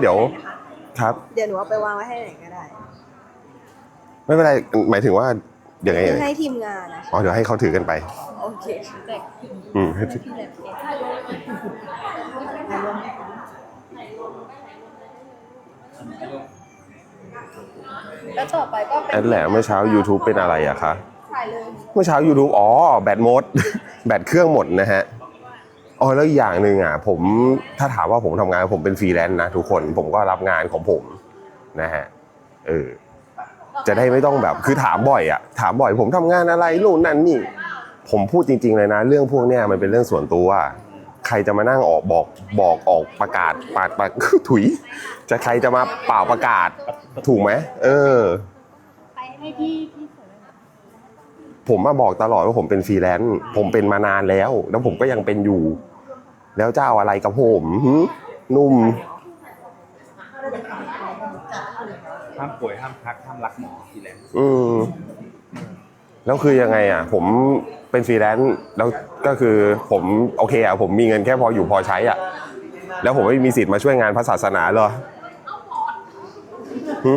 เดี๋ยวครับ เดี๋ยวหนูเอาไปวางไว้ให้ไหนก็ได้ไม่เป็นไรหมายถึงว่าอย่างไงเอ่ยให้ทีมงานนะอ๋อเดี๋ยวให้เขาถือกันไป โอเคอืมให้ถือแล้วต่อไปก็เป็นแอดแหละเมื่อเช้า YouTube เป็นอะไรอะคะถ่ายเลยเมื่อเช้า YouTube อ๋อ แบตหมด แบตเครื่องหมดนะฮะ อ๋อแล้วอีกอย่างหนึ่งอะผมถ้าถามว่าผมทำงานผมเป็นฟรีแลนซ์นะทุกคนผมก็รับงานของผมนะฮะเออจะได้ไม่ต้องแบบคือถามบ่อยอะถามบ่อย ผมทำงานอะไรนู่นนั่นนี่ ผมพูดจริง ๆเลยนะ เรื่องพวกเนี้ยมันเป็นเรื่องส่วนตัวใครจะมานั่งออกบอกบอกออกประกาศปากปากถุย จะใครจะมาเป่าประกาศถูกไหมเออไปให้พี่พี่เสือผมมาบอกตลอดว่าผมเป็นฟรีแลนซ์ผมเป็นมานานแล้ว แล้วผมก็ยังเป็นอยู่ แล้วเจ้าอะไรกับผมหึนุ่ม ห้ามป่วยห้ามพักห้ามรักหมอทีแลนซ์อืมแล้วคือยังไงอะ ผมเป็นฟรีแลนซ์แล้วก็คือผมโอเคอะผมมีเงินแค่พออยู่พอใช้อะ แล้วผมไม่มีสิทธิ์มาช่วยงานพระศาสนาเหรอหึ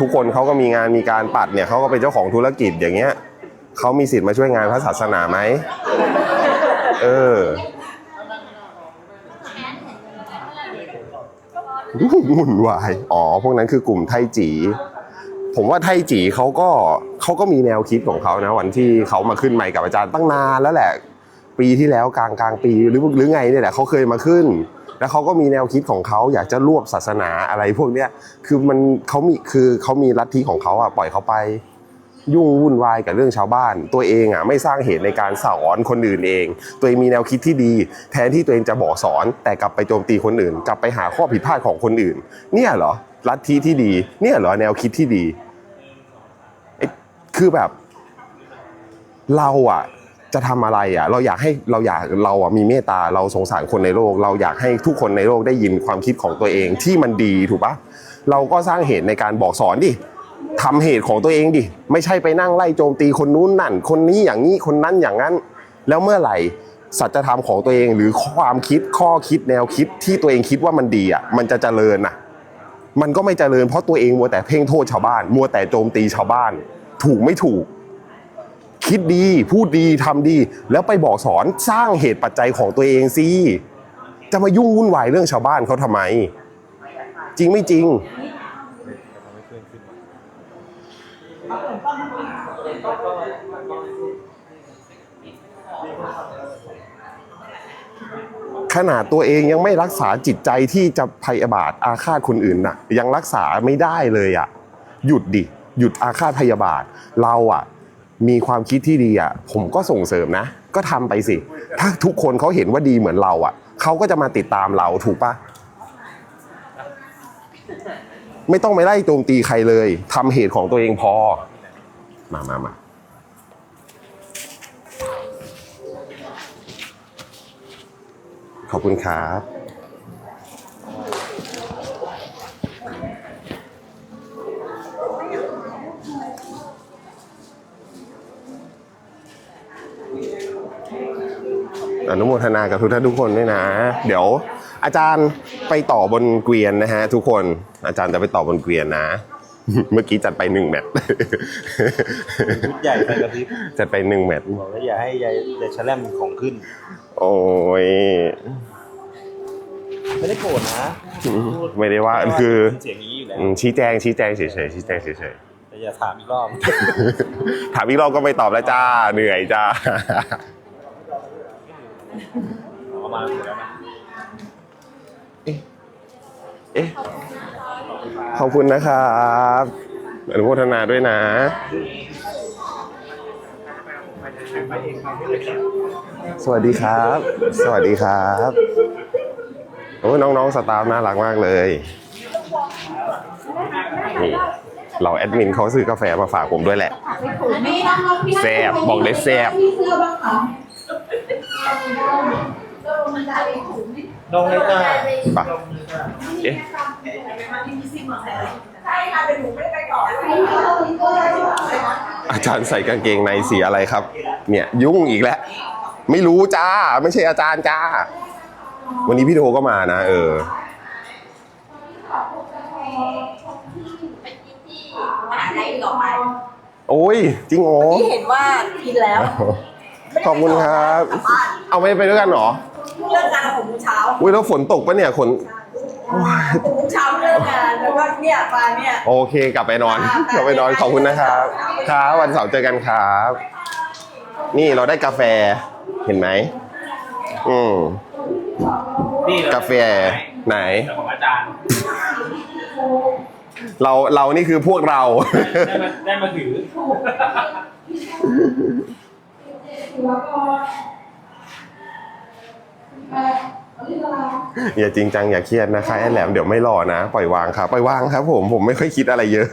ทุกคนเขาก็มีงานมีการปัดเนี่ยเขาก็เป็นเจ้าของธุรกิจอย่างเงี้ยเขามีสิทธิ์มาช่วยงานพระศาสนาไหมเออ วุ่นวาย อ๋อ พวกนั้นคือกลุ่มไทจีผมว่าไทจีเขาก็เขาก็มีแนวคิดของเขานะ วันที่เขามาขึ้นใหม่กับอาจารย์ตั้งนานแล้วแหละ ปีที่แล้วกลางกลางปีหรือหรือไงเนี่ยแหละเขาเคยมาขึ้น แล้วเขาก็มีแนวคิดของเขาอยากจะรวบศาสนาอะไรพวกเนี้ยคือมันเขามีคือเขามีลัทธิของเขาอะปล่อยเขาไป ยุ่งวุ่นวายกับเรื่องชาวบ้าน ตัวเองอะไม่สร้างเหตุในการสอนคนอื่นเอง ตัวเองมีแนวคิดที่ดี แทนที่ตัวเองจะบอกสอน แต่กลับไปโจมตีคนอื่น กลับไปหาข้อผิดพลาดของคนอื่น เนี่ยเหรอลัทธิที่ดี เนี่ยเหรอแนวคิดที่ดีคือแบบ เราอะจะทำอะไรอะเราอยากให้เราอยากเราอะมีเมตตาเราสงสารคนในโลก เราอยากให้ทุกคนในโลกได้ยินความคิดของตัวเองที่มันดีถูกปะเราก็สร้างเหตุในการบอกสอนดิ ทำเหตุของตัวเองดิ ไม่ใช่ไปนั่งไล่โจมตีคนนู้นนั่น คนนี้อย่างนี้คนนั้นอย่างนั้น แล้วเมื่อไหร่สัจธรรมของตัวเองหรือความคิดข้อคิดแนวคิดที่ตัวเองคิดว่ามันดีอะมันจะเจริญอะมันก็ไม่เจริญเพราะตัวเองมัวแต่เพ่งโทษชาวบ้าน มัวแต่โจมตีชาวบ้าน ถูกไม่ถูก คิดดี พูดดีทำดี แล้วไปบอกสอนสร้างเหตุปัจจัยของตัวเองสิจะมายุ่งวุ่นวายเรื่องชาวบ้านเขาทำไม จริงไม่จริง ขนาดตัวเองยังไม่รักษาจิตใจที่จะพยาบาทอาฆาตคนอื่นน่ะ ยังรักษาไม่ได้เลยอะ หยุดดิ หยุดอาฆาตพยาบาท เราอะ มีความคิดที่ดีอะ ผมก็ส่งเสริมนะ ก็ทำไปสิ ถ้าทุกคนเขาเห็นว่าดีเหมือนเราอะเขาก็จะมาติดตามเราถูกปะ ไม่ต้องไปไล่โจมตีใครเลยทำเหตุของตัวเองพอ มามามาขอบคุณครับอนุโมทนากับทุกท่านทุกคนด้วยนะ เดี๋ยว อาจารย์ไปต่อบนเกวียนนะฮะทุกคนอาจารย์จะไปต่อบนเกวียนนะ เมื่อกี้จัดไปหนึ่งแมตช์ชุดใหญ่ไฟกระพริบจัดไปหนึ่งแมตช์บอกแล้วอย่าให้ยายยายแชลมของขึ้น โอ้ยไม่ได้โกรธนะไม่ได้ว่าคือเสียงอย่างนี้อยู่แล้วอืมชี้แจงชี้แจงเฉยๆชี้แจงเฉยแต่อย่าถามอีกรอบๆถามอีกรอบก็ไม่ตอบแล้วจ้าเหนื่อยจ้าเอามาหมดแล้วนะ เอ๊ะขอบคุณนะครับอนุโมทนาด้วยนะ สวัสดีครับ สวัสดีครับโอ้น้องๆสตาฟน่ารักมากเลยนี่เราแอดมินเขาซื้อกาแฟมาฝากผมด้วยแหละแซบบอกเลยแซบ ลงมาไงเลยจ้าไปลเอ๊ะใช่ค่ะแต่หนูไปก่อนอาจารย์ใส่กางเกงในสีอะไรครับ เนี่ยยุ่งอีกแล้ว ไม่รู้จ้า ไม่ใช่อาจารย์จ้า วันนี้พี่โทก็มานะ เออโอ้ย จริงโอ้ที่เห็นว่ากินแล้ว ขอบคุณครับ เอาไปไปด้วยกันหรอ เลิกงานหกโมงเช้าอุ้ยแล้วฝนตกปะเนี่ยคนหกโมงเช้าเลิกงานแล้วก็เนี่ยไปเนี่ยโอเค กลับไปนอนกลับไปนอนขอบคุณนะครับครับวันเสาร์เจอกันครับ นี่เราได้กาแฟเห็นไหมอืมนี่กาแฟไหนแต่ของอาจารย์เราเรานี่คือพวกเรา ได้มาได้มาถือ อย่าจริงจังอย่าเครียดนะคะไอ้แหลมเดี๋ยวไม่รอนะปล่อยวางครับปล่อยวางครับ ผมผมไม่ค่อยคิดอะไรเยอะ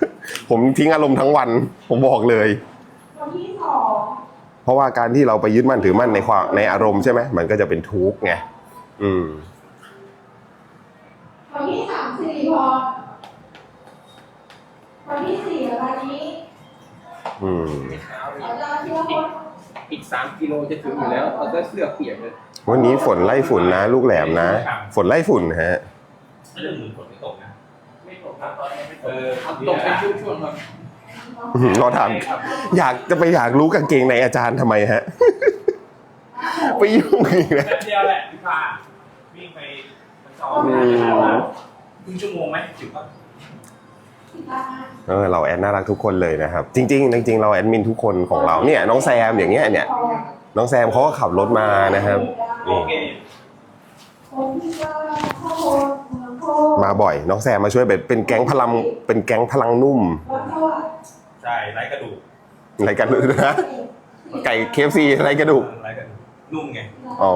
ผมทิ้งอารมณ์ทั้งวัน ผมบอกเลยเพราะว่าการที่เราไปยึดมั่นถือมั่นในความในอารมณ์ใช่ไหมมันก็จะเป็นทุกข์ไงอืมวันที่สามสิริพรวันที่สี่วันนี้อืมอาจารย์ธีรพลอีกสามกิโลจะถึงอยู่แล้วเราก็เสื้อเปียกเลย วันนี้ฝนไล่ฝุ่นนะ ลูกแหลมนะ ฝนไล่ฝุ่นฮะไม่ได้หมุนฝนไม่ตกนะไม่ตกครับตอนนี้ไม่ตกเออตกเป็นช่วงๆครับอื้อหือรอถามอยากจะไปอยากรู้กางเกงในอาจารย์ทำไมฮะ ไปยุ่งอีกนะแป๊บเดียวแหละพี่พาวิ่งไปมันสองอืมครึ่งชั่วโมงไหมถึงป่ะเออเราแอดน่ารักทุกคนเลยนะครับ จริงๆจริงๆเราแอดมินทุกคนของเราเนี่ย น้องแซมอย่างเงี้ยเนี่ย น้องแซมเขาก็ขับรถมานะครับ โอเคคนที่ว่าข้าวโพดเมืองโคมาบ่อย น้องแซมมาช่วยเป็นเป็นแก๊งพลังเป็นแก๊งพลังนุ่มวัดสวัสดิ์ใช่ไร้กระดูกอะไรกันนะไก่เคฟซีอะไรกระดูกไร้กระดูกนุ่มไงอ๋อ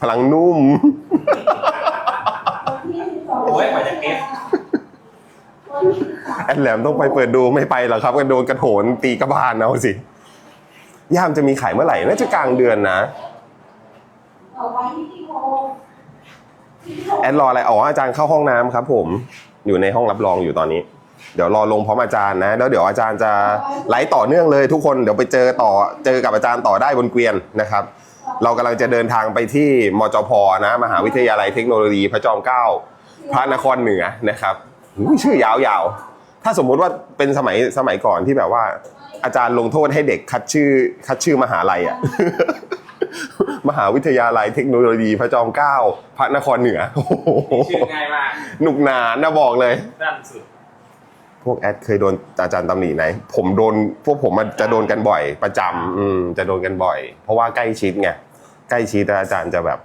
พลังนุ่มวันที่สิบสองโอ้ยกว่าจะเก็บวันที่สิบสามแอดแหลมต้องไปเปิดดูไม่ไปหรอกครับก็โดนกระโถนตีกระบาลเอาสิย่ามจะมีขายเมื่อไหร่น่าจะกลางเดือนนะ ต่อไปที่โคที่โคแอดรออะไรอ๋ออาจารย์เข้าห้องน้ำครับ ผมอยู่ในห้องรับรองอยู่ตอนนี้ เดี๋ยวรอลงพร้อมอาจารย์นะแล้วเดี๋ยวอาจารย์จะไลฟ์ต่อเนื่องเลยทุกคนเดี๋ยวไปเจอต่อเจอกับอาจารย์ต่อได้บนเกวียนนะครับ เรากำลังจะเดินทางไปที่มจพนะ มหาวิทยาลัยเทคโนโลยีพระจอมเกล้าพระนครเหนือนะครับอุ๊ยชื่อยาวๆ ถ้าสมมุติว่าเป็นสมัยสมัยก่อนที่แบบว่า อาจารย์ลงโทษให้เด็กคัดชื่อคัดชื่อมหาลัยอะ มหาวิทยาลัยเทคโนโลยีพระจอมเกล้าพระนครเหนือโอ้โหชื่อง่ายมากหนุกหนานนะบอกเลยด้านสุด พวกแอดเคยโดนอาจารย์ตำหนิไหน ผมโดนพวกผมมันจะโดนกันบ่อย ประจำอืมจะโดนกันบ่อย เพราะว่าใกล้ชิดไงใกล้ชิดอาจารย์จะแบบ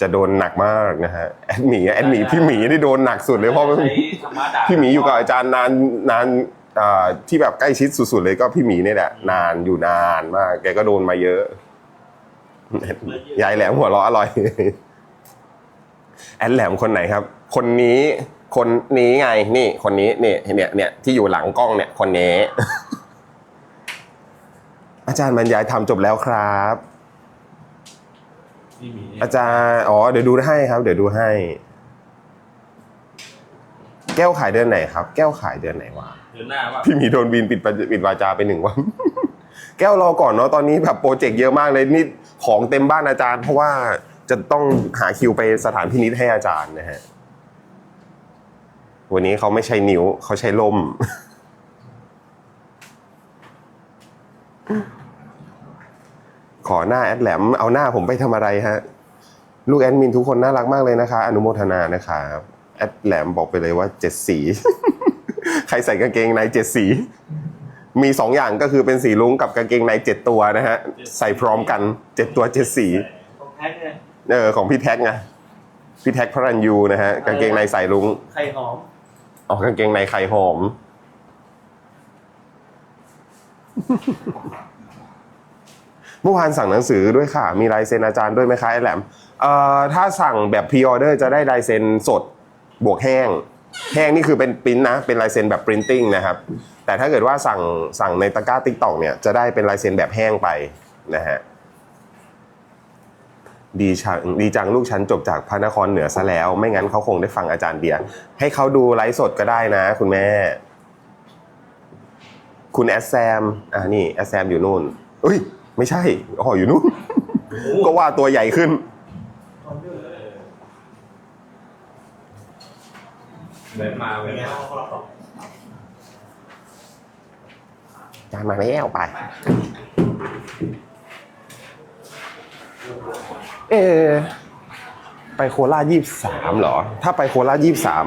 จะโดนหนักมากนะฮะแอดหมีแอดหมีพี่หมีนี่โดนหนักสุดเลยเพราะว่า ใช้ธรรมะด่าพี่หมีอยู่กับอาจารย์นานนานอ่าที่แบบใกล้ชิดสุดๆเลยก็พี่หมีนี่แหละนานอยู่นานมาก แกก็โดนมาเยอะ ยายแหลมหัวเราะอร่อย แอดแหลมคนไหนครับ คนนี้ คนนี้ไง นี่ คนนี้นี่เนี่ยเนี่ยที่อยู่หลังกล้องเนี่ย คนนี้ อาจารย์บรรยายทำจบแล้วครับพี่หมีอาจารย์อ๋อเดี๋ยวดูให้ครับ เดี๋ยวดูให้ แก้วขายเดือนไหนครับ แก้วขายเดือนไหนวะเดือนหน้าว่าพี่หมีโดนบินปิดปะปิดวาจาไปหนึ่งวันแก้วรอก่อนเนาะตอนนี้แบบโปรเจกต์เยอะมากเลยนี่ของเต็มบ้านอาจารย์ เพราะว่าจะต้องหาคิวไปสถานพินิษให้อาจารย์นะฮะวันนี้เขาไม่ใช้นิ้วเขาใช้ลมขอหน้าแอดแหลมเอาหน้าผมไปทำอะไรฮะลูกแอดมินทุกคนน่ารักมากเลยนะคะ อนุโมทนานะครับแอดแหลมบอกไปเลยว่าเจ็ดสี ใครใส่กางเกงในเจ็ดสี มีสองอย่างก็คือเป็นสีลุงกับกางเกงในเจ็ดตัวนะฮะ ใส่พร้อมกันเจ็ดตัวเจ็ดสีของแท้เนี่ยเออของพี่แท็กไงพี่แท็กพระรันยูนะฮะกางเกงในใส่ลุงไข่หอมออกกางเกงในไข่หอม เมื่อวานสั่งหนังสือด้วยค่ะ มีลายเซ็นอาจารย์ด้วยไหมคะไอ้แหลมเอ่อถ้าสั่งแบบพรีออเดอร์จะได้ลายเซ็นสดบวกแห้ง แห้งนี่คือเป็นปริ้นนะ เป็นลายเซ็นแบบปรินติ้งนะครับ แต่ถ้าเกิดว่าสั่งสั่งในตะกร้าติ๊กตอกเนี่ยจะได้เป็นลายเซ็นแบบแห้งไปนะฮะดีจังดีจังลูกฉันจบจากพระนครเหนือซะแล้ว ไม่งั้นเขาคงได้ฟังอาจารย์เบียร์ให้เขาดูไลฟ์สดก็ได้นะ คุณแม่ คุณแอดแซมอ่านี่แอดแซมอยู่นู่นเอ้ย ไม่ใช่อ๋ออยู่นู่น ก็ว่าตัวใหญ่ขึ้นเดิ นมาเว้ยจานมาแล้วไป เออไปโคราชยี่สามเหรอ ถ้าไปโคราชยี่สาม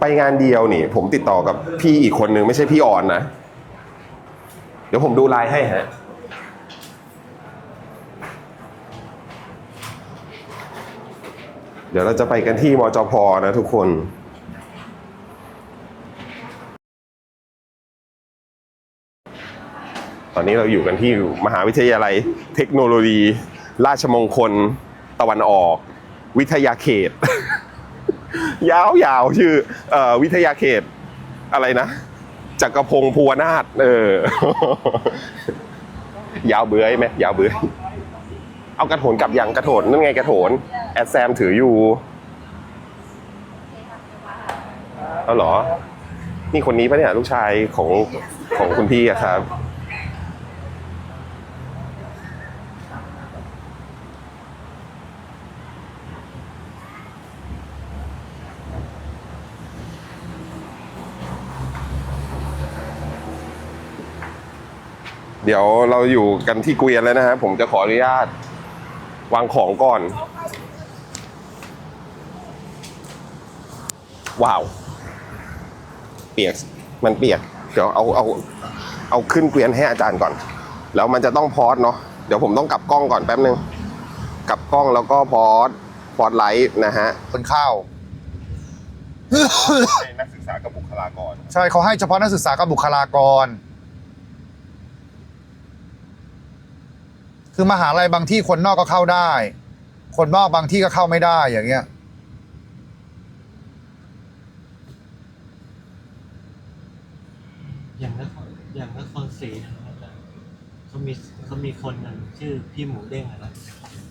ไปงานเดียวนี่ ผมติดต่อกับพี่อีกคนนึง ไม่ใช่พี่ออนนะ เดี๋ยวผมดูไลน์ให้ฮะ เดี๋ยวเราจะไปกันที่มจพนะทุกคนตอนนี้เราอยู่กันที่มหาวิทยาลัยเทคโนโลยี ราชมงคล ตะวันออก วิทยาเขต ยาวๆชื่อเอ่อวิทยาเขต อะไรนะจักรพงศ์ภูวนาถเออยาวเบื้อยไหมยาวเบื้อยเอากระโถนกลับยังกระโถนนั่นไงกระโถน แอดแซมถืออยู่เอาเหรอ นี่คนนี้ปะเนี่ยลูกชายของของคุณพี่อะครับ เดี๋ยวเราอยู่กันที่เกวียนแล้วนะฮะผมจะขออนุญาตวางของก่อน ว้าว เปียกมันเปียก เดี๋ยวเอาเอาเอาขึ้นเกวียนให้อาจารย์ก่อน แล้วมันจะต้องพอดเนาะเดี๋ยวผมต้องกลับกล้องก่อนแป๊บนึงกลับกล้องแล้วก็พอดพอดไลท์นะฮะคนข้าวให้นักศึกษากับบุคลากร ใช่เขาให้เฉพาะนักศึกษากับบุคลากร คือมหาลัยบางที่คนนอกก็เข้าได้ คนนอกบางที่ก็เข้าไม่ได้อย่างเงี้ย อย่างนครอย่างนครศรีนะครับอาจารย์เขา มีเขามีคนหนึงชื่อพี่หมูเด้งอะนะ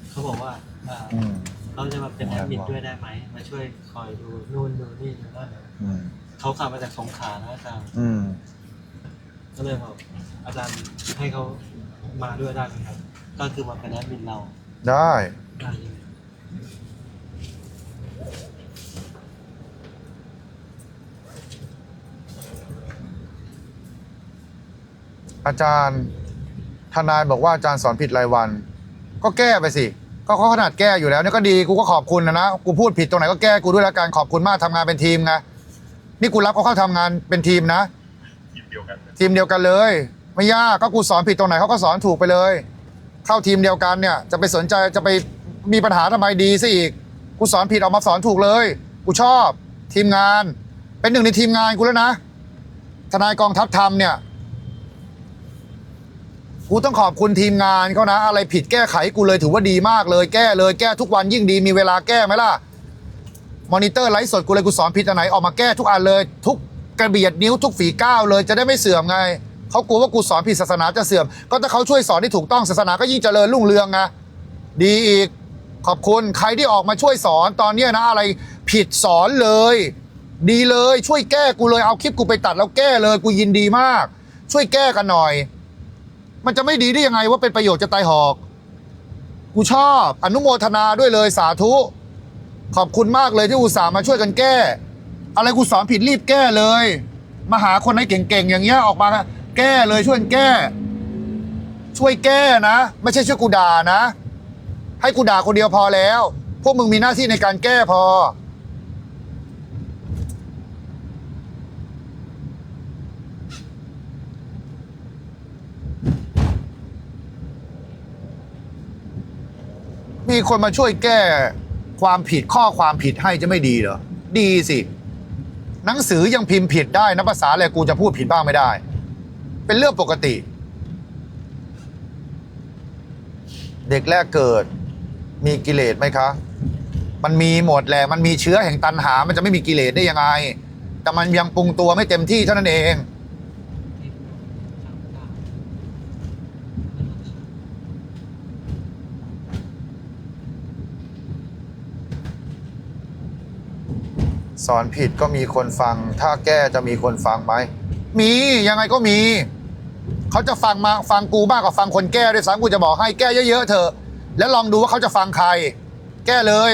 เขาบอกว่าอ่าอืม เขาจะมาเป็นแอดมินด้วยได้ไหมมาช่วยคอยดูนู่นดูนี่ดูนั่นอืม เขาขับมาจากสงขลานะอาจารย์อืม ก็เลยบอกอาจารย์ให้เขามาด้วยได้ไหมครับ ก็คือมาเป็นแอดมินเราได้ ได้ใช่ไหมอาจารย์ ทนายบอกว่าอาจารย์สอนผิดรายวัน ก็แก้ไปสิ ก็เขาขนาดแก้อยู่แล้วเนี่ยก็ดีกูก็ขอบคุณนะนะกูพูดผิดตรงไหนก็แก้กูด้วยละกันขอบคุณมากทำงานเป็นทีมไงนี่กูรับเขาเข้าทำงานเป็นทีมนะ ทีมเดียวกันทีมเลย ไม่ยากก็กูสอนผิดตรงไหนเขาก็สอนถูกไปเลย เข้าทีมเดียวกันเนี่ย จะไปสนใจจะไปมีปัญหาทำไมดีซะอีกกูสอนผิดออกมาสอนถูกเลย กูชอบทีมงาน เป็นหนึ่งในทีมงานกูแล้วนะ ทนายกองทัพธรรมเนี่ย กูต้องขอบคุณทีมงานเขานะ อะไรผิดแก้ไขกูเลยถือว่าดีมากเลยแก้เลยแก้ทุกวันยิ่งดีมีเวลาแก้ไหมล่ะมอนิเตอร์ไลฟ์สดกูเลยกูสอนผิดอันไหนออกมาแก้ทุกอันเลย ทุกกระเบียดนิ้วทุกฝีก้าวเลยจะได้ไม่เสื่อมไงเขากลัวว่ากูสอนผิดศาสนาจะเสื่อม ก็ถ้าเขาช่วยสอนที่ถูกต้องศาสนาก็ยิ่งเจริญรุ่งเรืองไงดีอีกขอบคุณใครที่ออกมาช่วยสอนตอนเนี้นะอะไรผิดสอนเลย ดีเลยช่วยแก้กูเลยเอาคลิปกูไปตัดแล้วแก้เลยกูยินดีมาก ช่วยแก้กันหน่อย มันจะไม่ดีได้ยังไงว่าเป็นประโยชน์จะตายหอก กูชอบอนุโมทนาด้วยเลยสาธุ ขอบคุณมากเลยที่อุตส่าห์มาช่วยกันแก้ อะไรกูสอนผิดรีบแก้เลย มาหาคนไหนเก่งๆอย่างเงี้ยออกมาแก้เลยช่วยกันแก้ ช่วยแก้นะ ไม่ใช่ช่วยกูด่านะ ให้กูด่าคนเดียวพอแล้ว พวกมึงมีหน้าที่ในการแก้พอ มีคนมาช่วยแก้ความผิดข้อความผิดให้จะไม่ดีเหรอ ดีสิ หนังสือยังพิมพ์ผิดได้นะภาษาอะไรกูจะพูดผิดบ้างไม่ได้ เป็นเรื่องปกติ เด็กแรกเกิด มีกิเลสไหมคะ มันมีหมดแหละมันมีเชื้อแห่งตันหา มันจะไม่มีกิเลสได้ยังไง แต่มันยังปรุงตัวไม่เต็มที่เท่านั้นเอง สอนผิดก็มีคนฟัง ถ้าแก้จะมีคนฟังไหม มียังไงก็มี เขาจะฟังมาฟังกูมากกว่าฟังคนแก้ด้วยซ้ำกูจะบอกให้แก้เยอะๆเถอะ แล้วลองดูว่าเขาจะฟังใคร แก้เลย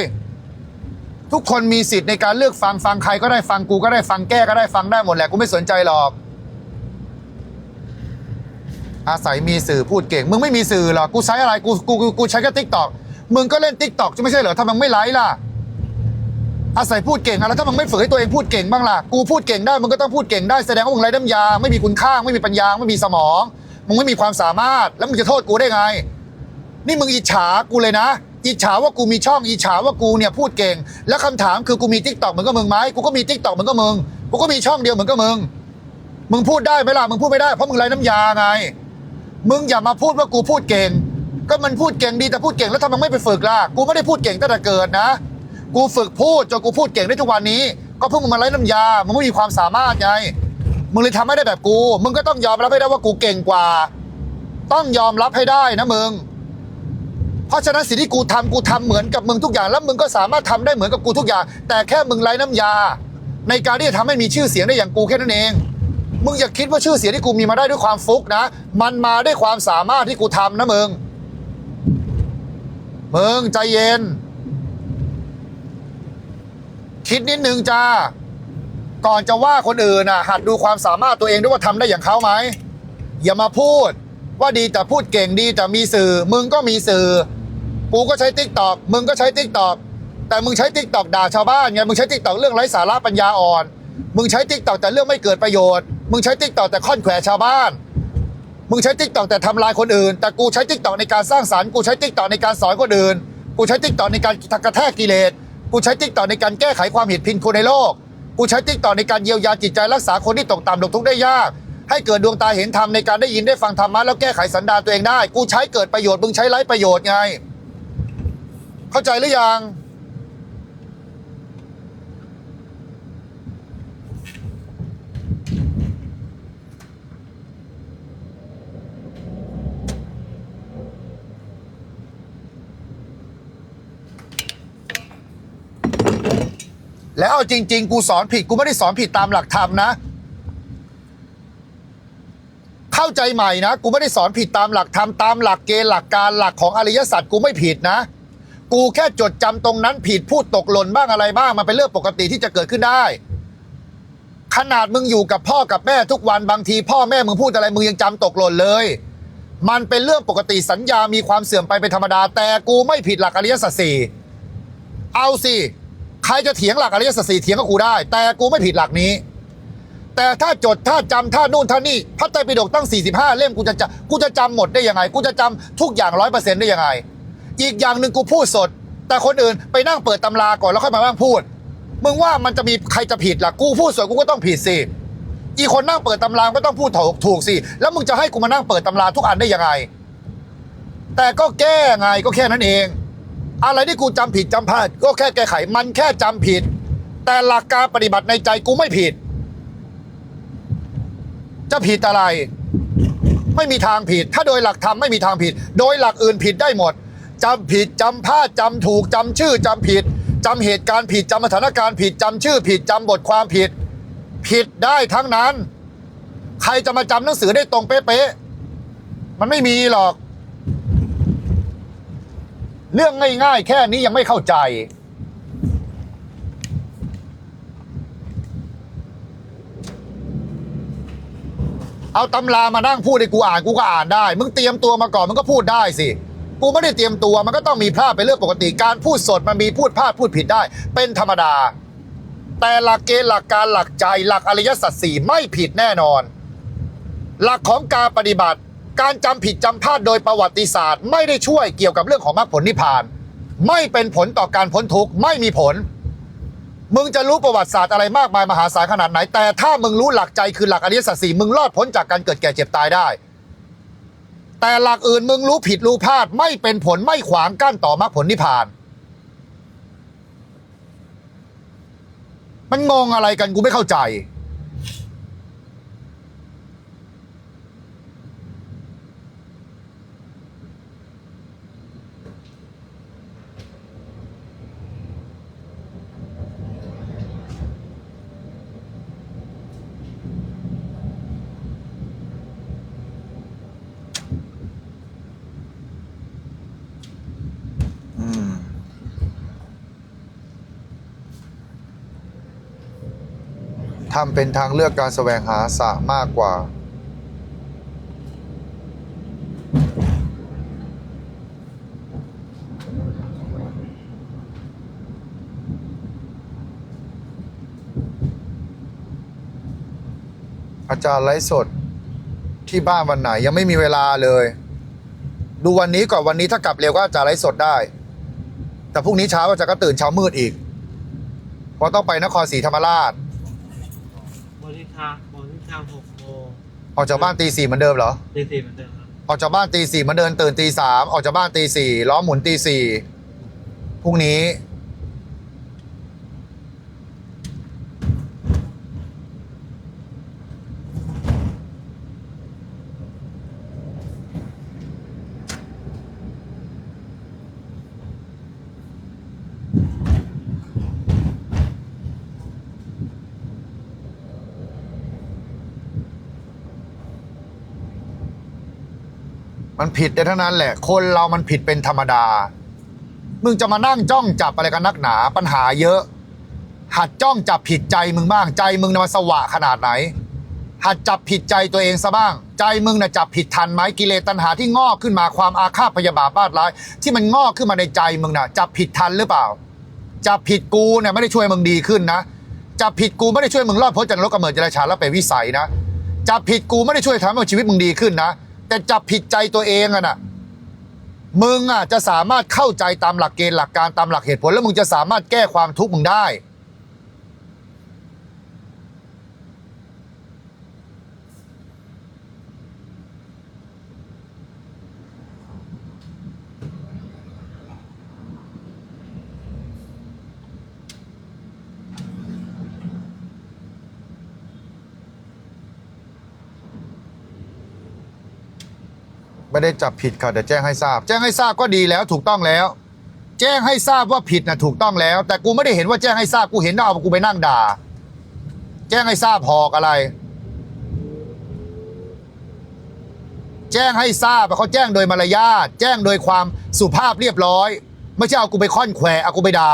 ทุกคนมีสิทธิ์ในการเลือกฟังฟังใครก็ได้ฟังกูก็ได้ฟังแก้ก็ได้ฟังได้หมดแหละกูไม่สนใจหรอกอาศัยมีสื่อพูดเก่ง มึงไม่มีสื่อหรอกกูใช้อะไรกูกูกูใช้แค่ทิกตอกมึงก็เล่นทิกตอกจะไม่ใช่เหรอถ้ามึงไม่ไลฟ์ล่ะ อาศัยพูดเก่งอะแล้วถ้ามึงไม่ฝึกให้ตัวเองพูดเก่งบ้างล่ะกูพูดเก่งได้มึงก็ต้องพูดเก่งได้แสดงว่ามึงไร้น้ำยาไม่มีคุณค่าไม่มีปัญญาไม่มีสมองมึงไม่มีความสามารถแล้วมึงจะโทษกูได้ไง นี่มึงอิจฉากูเลยนะ อิจฉาว่ากูมีช่องอิจฉาว่ากูเนี่ยพูดเก่ง แล้วคำถามคือกูมีทิกตอกเหมือนกับมึงไหมกูก็มีทิกตอกเหมือนกับมึงกูก็มีช่องเดียวเหมือนกับมึงมึงพูดได้ไหมล่ะมึงพูดไม่ได้เพราะมึงไร้น้ำยาไง มึงอย่ามาพูดว่ากูพูดเก่ง ก็มันพูดเก่งดีแต่พูดเก่งแล้วทำไมไม่ไปฝึกล่ะกูไม่ได้พูดเก่งตั้งแต่เกิดนะ กูฝึกพูดจนกูพูดเก่งได้ทุกวันนี้ ก็เพิ่งมึงมาไร้น้ำยา มึงไม่มีความสามารถไง มึงเลยทำไม่ได้แบบกู มึงก็ต้องยอมรับให้ได้ว่ากูเก่งกว่า ต้องยอมรับให้ได้นะมึง เพราะฉะนั้นสิ่งที่กูทำกูทำเหมือนกับมึงทุกอย่าง แล้วมึงก็สามารถทำได้เหมือนกับกูทุกอย่าง แต่แค่มึงไร้น้ำยา ในการที่จะทำให้มีชื่อเสียงได้อย่างกูแค่นั้นเอง มึงอย่าคิดว่าชื่อเสียงที่กูมีมาได้ด้วยความฟุกนะ มันมาด้วยความสามารถที่กูทำนะมึงมึงใจเย็น คิดนิดนึงจ้า ก่อนจะว่าคนอื่นน่ะหัดดูความสามารถตัวเองด้วยว่าทำได้อย่างเขาไหมอย่ามาพูดว่าดีแต่พูดเก่งดีแต่มีสื่อ มึงก็มีสื่อกูก็ใช้ติ๊กตอกมึงก็ใช้ติ๊กตอกแต่มึงใช้ติ๊กตอกด่าชาวบ้านไงมึงใช้ติ๊กตอกเรื่องไร้สาระปัญญาอ่อน มึงใช้ติ๊กตอกแต่เรื่องไม่เกิดประโยชน์ มึงใช้ติ๊กตอกแต่ค่อนแขวชาวบ้าน มึงใช้ติ๊กตอกแต่ทำลายคนอื่น แต่กูใช้ติ๊กตอกในการสร้างสรรค์กูใช้ติ๊กตอกในการสอนคนอื่น กูใช้ติ๊กตอกในการกระแทกกิเลส กูใช้ติ๊กต่อในการแก้ไขความผิดพินคนในโลก กูใช้ติ๊กต่อในการเยียวยาจิตใจรักษาคนที่ตกต่ำตกทุกข์ได้ยาก ให้เกิดดวงตาเห็นธรรมในการได้ยินได้ฟังธรรมะแล้วแก้ไขสันดานตัวเองได้ กูใช้เกิดประโยชน์มึงใช้ไร้ประโยชน์ไง เข้าใจหรือยัง แล้วเอาจริง ๆ กูสอนผิดกูไม่ได้สอนผิดตามหลักธรรมนะ เข้าใจใหม่นะ กูไม่ได้สอนผิดตามหลักธรรมตามหลักเกณฑ์หลักการหลักของอริยสัจกูไม่ผิดนะ กูแค่จดจำตรงนั้นผิดพูดตกหล่นบ้างอะไรบ้างมันเป็นเรื่องปกติที่จะเกิดขึ้นได้ ขนาดมึงอยู่กับพ่อกับแม่ทุกวันบางที พ่อแม่มึงพูดอะไรมึงยังจำตกหล่นเลย มันเป็นเรื่องปกติสัญญามีความเสื่อมไปเป็นธรรมดา แต่กูไม่ผิดหลักอริยสัจสี่เอาสิ ใครจะเถียงหลักอริยสัจสี่เถียงกับกูได้ แต่กูไม่ผิดหลักนี้ แต่ถ้าจดถ้าจำถ้านู่นถ้านี่พระไตรปิฎกตั้ง 45 เล่มกูจะจำกูจะจำหมดได้ยังไง กูจะจำทุกอย่างร้อยเปอร์เซ็นต์ได้ยังไง อีกอย่างหนึ่งกูพูดสด แต่คนอื่นไปนั่งเปิดตำราก่อนแล้วค่อยมาบ้างพูด มึงว่ามันจะมีใครจะผิดล่ะกูพูดสดกูก็ต้องผิดสิอีคนนั่งเปิดตำราก็ต้องพูดถูกถูกสิ แล้วมึงจะให้กูมานั่งเปิดตำราทุกอันได้ยังไง แต่ก็แก้ไงก็แค่นั้นเอง อะไรที่กูจำผิดจำพลาดก็แค่แก้ไขมันแค่จำผิด แต่หลักการปฏิบัติในใจกูไม่ผิด จะผิดอะไร ไม่มีทางผิด ถ้าโดยหลักธรรมไม่มีทางผิด โดยหลักอื่นผิดได้หมดจำผิดจำพลาดจำถูกจำชื่อจำผิดจำเหตุการณ์ผิดจำสถานการณ์ผิดจำชื่อผิดจำบทความผิด ผิดได้ทั้งนั้น ใครจะมาจำหนังสือได้ตรงเป๊ะๆมันไม่มีหรอก เรื่องง่าย ๆ แค่นี้ยังไม่เข้าใจ เอาตำรามานั่งพูดให้กูอ่านกูก็อ่านได้ มึงเตรียมตัวมาก่อนมึงก็พูดได้สิกูไม่ได้เตรียมตัวมันก็ต้องมีพลาดเป็นเรื่องปกติการพูดสดมันมีพูดพลาดพูดผิดได้ เป็นธรรมดา แต่หลักเกณฑ์หลักการหลักใจหลักอริยสัจสี่ไม่ผิดแน่นอน หลักของการปฏิบัติ การจำผิดจำพลาดโดยประวัติศาสตร์ ไม่ได้ช่วยเกี่ยวกับเรื่องของมรรคผลนิพพาน ไม่เป็นผลต่อการพ้นทุกข์ไม่มีผล มึงจะรู้ประวัติศาสตร์อะไรมากมายมหาศาลขนาดไหน แต่ถ้ามึงรู้หลักใจคือหลักอริยสัจสี่มึงรอดพ้นจากการเกิดแก่เจ็บตายได้ แต่หลักอื่นมึงรู้ผิดรู้พลาดไม่เป็นผลไม่ขวางกั้นต่อมรรคผลนิพพาน มันงงอะไรกันกูไม่เข้าใจ ทำเป็นทางเลือกการสแสวงหาสะมากกว่า อาจารย์ไลฟ์สดที่บ้านวันไหนยังไม่มีเวลาเลย ดูวันนี้ก่อนวันนี้ถ้ากลับเร็วก็อาจารย์ไลฟ์สดได้ แต่พรุ่งนี้เช้าอาจารย์ก็ตื่นเช้ามืดอีก เพราะต้องไปนครศรีธรรมราช บริการบริการหกโมงออกจากบ้านตีสี่เหมือนเดิมเหรอ ตีสี่เหมือนเดิมครับออกจากบ้านตีสี่มาเดินตื่นตีสามออกจากบ้านตีสี่ล้อหมุนตีสี่พรุ่งนี้ มันผิดได้ทั้งนั้นแหละ คนเรามันผิดเป็นธรรมดา มึงจะมานั่งจ้องจับอะไรกันนักหนาปัญหาเยอะ หัดจ้องจับผิดใจมึงบ้างใจมึงน่ะมันสว่างขนาดไหน หัดจับผิดใจตัวเองซะบ้าง ใจมึงน่ะจับผิดทันไหมกิเลสตัณหาที่งอกขึ้นมาความอาฆาตพยาบาทบาดร้าย ที่มันงอกขึ้นมาในใจมึงน่ะจับผิดทันหรือเปล่า จับผิดกูเนี่ยไม่ได้ช่วยมึงดีขึ้นนะจับผิดกูไม่ได้ช่วยมึงรอดพ้นจากนรกกำเนิดจราชาและเป็นวิสัยนะจับผิดกูไม่ได้ช่วยทำให้ชีวิตมึงดีขึ้นนะ แต่จับผิดใจตัวเองอะนะมึงอะจะสามารถเข้าใจตามหลักเกณฑ์หลักการตามหลักเหตุผล แล้วมึงจะสามารถแก้ความทุกข์มึงได้ ไม่ได้จับผิดค่ะแต่แจ้งให้ทราบ แจ้งให้ทราบก็ดีแล้วถูกต้องแล้ว แจ้งให้ทราบว่าผิดนะถูกต้องแล้ว แต่กูไม่ได้เห็นว่าแจ้งให้ทราบกูเห็นว่าเอากูไปนั่งด่า แจ้งให้ทราบหอกอะไร แจ้งให้ทราบเขาแจ้งโดยมารยาทแจ้งโดยความสุภาพเรียบร้อย ไม่ใช่เอากูไปค่อนแขวเอากูไปด่า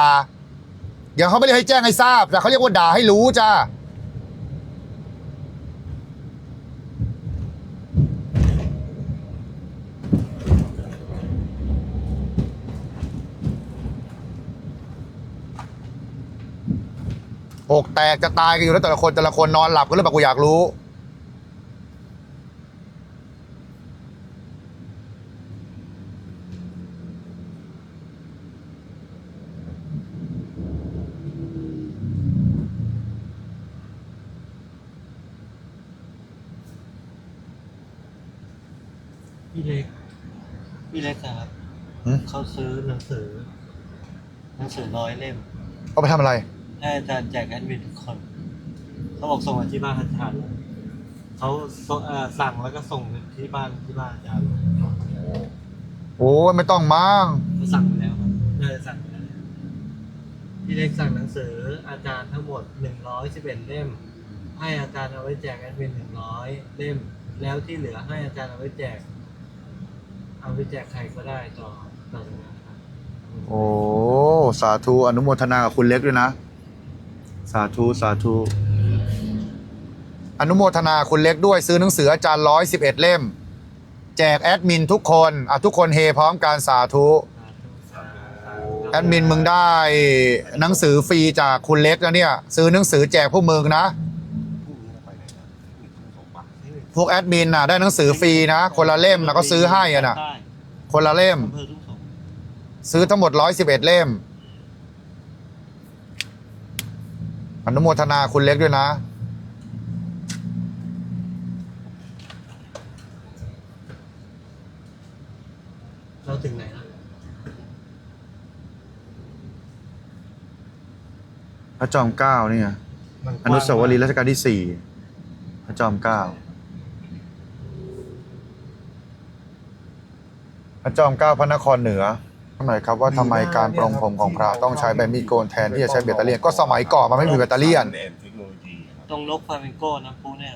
อย่างเขาไม่ได้ให้แจ้งให้ทราบแต่เขาเรียกว่าด่าให้รู้จ้า อกแตกจะตายกันอยู่แล้วแต่ละคนแต่ละคนนอนหลับกันหรือเปล่ากูอยากรู้ พี่เล็ก พี่เล็กครับหืมเขาซื้อหนังสือ หนังสือร้อยเล่ม เอาไปทำอะไร ให้อาจารย์แจกแอดมินทุกคนเขาบอกส่งมาที่บ้านอาจารย์เลยเขาส่งเอ่อสั่งแล้วก็ส่งที่บ้านที่บ้านอาจารย์เลยโอ้ยไม่ต้องมั้งเขาสั่งไปแล้วครับน่าจะสั่งไปแล้วเนี่ยพี่เล็กสั่งหนังสืออาจารย์ทั้งหมดหนึ่งร้อยสิบเอ็ดเล่ม ให้อาจารย์เอาไว้แจกแอดมินหนึ่งร้อยเล่ม แล้วที่เหลือให้อาจารย์เอาไว้แจก เอาไปแจกใครก็ได้ต่อต่อจากนั้นครับ โอ้สาธุอนุโมทนากับคุณเล็กด้วยนะ สาธุสาธุอนุโมทนาคุณเล็กด้วยซื้อหนังสืออาจารย์ร้อยสิบเอ็ดเล่ม แจกแอดมินทุกคนอะทุกคนเฮพร้อมการสาธุแอดมินมึงได้หนังสือฟรีจากคุณเล็กนะเนี่ย ซื้อหนังสือแจกพวกมึงนะ พวกแอดมินน่ะได้หนังสือฟรีนะ คนละเล่มนะก็ซื้อให้อะนะได้คนละเล่มอำเภอทุ่งสงซื้อทั้งหมดร้อยสิบเอ็ดเล่ม อ นุโมทนาคุณเล็กด้วยนะ เราถึงไหนแล้วพระจอมเกล้าเนี่ยมันอนุสาวรีย์รัชกาลที่สี่พระจอมเกล้าพระจอมเกล้าพระนครเหนือ ทำไมครับว่าทำไมการปรงผมของพระต้องใช้ใบมีดโกนแทนที่จะใช้แบตเตอรี่ยนก็สมัยก่อนมันไม่มีแบตเตอรี่ยน เทคโนโลยีครับตรงนกฟลามิงโก้น้ำพุเนี่ย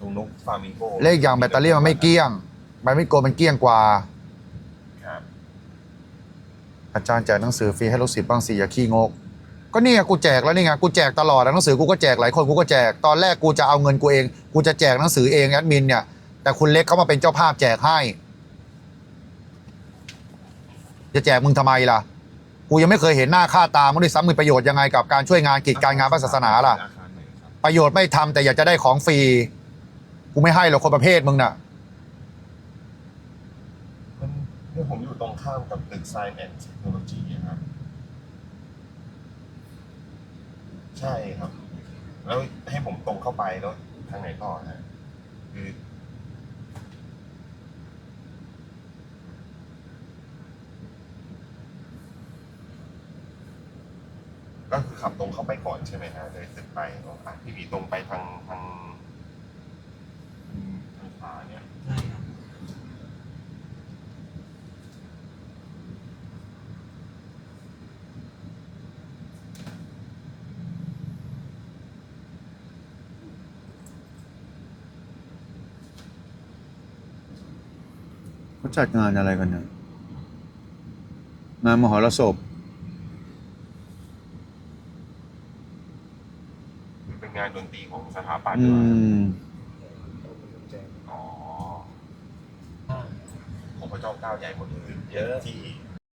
ตรงนกฟามิงโกเลขอย่างแบตเตอรี่ยนมันไม่เกลี้ยงใบมีดโกนมันเกลี้ยงกว่า ครับอาจารย์แจกหนังสือฟรีให้ลูกศิษย์บ้างสิอย่าขี้งก ก็นี่ไงกูแจกแล้วนี่ไงกูแจกตลอดอะหนังสือกูก็แจกหลายคนกูก็แจกตอนแรกกูจะเอาเงินกูเอง กูจะแจกหนังสือเองแอดมินเนี่ยแต่คุณเล็กเขามาเป็นเจ้าภาพแจกให้ จะแจกมึงทำไมล่ะ กูยังไม่เคยเห็นหน้าค่าตามึงด้วยซ้ำมีประโยชน์ยังไงกับการช่วยงานกิจการงานพระศาสนาล่ะ ประโยชน์ไม่ทำแต่อยากจะได้ของฟรี กูไม่ให้หรอกคนประเภทมึงน่ะมันเนี่ยผมอยู่ตรงข้ามกับตึก Science and Technology อะครับ ใช่ครับ แล้วให้ผมตรงเข้าไปแล้วทางไหนต่อฮะคือ ก็คือขับตรงเข้าไปก่อนใช่ไหมฮะเลยตึกไปอ๋ออะพี่บีตรงไปทางทางอืมทางขวาเนี่ย ใช่ครับเขาจัดงานอะไรกันเนี่ยงานมหรสพ หรือเป็นงานดนตรีของ สถาปัตย์อืด้วยม อ๋ออ่าของพระเจ้าเก้าใหญ่หมดเลยเยอะที่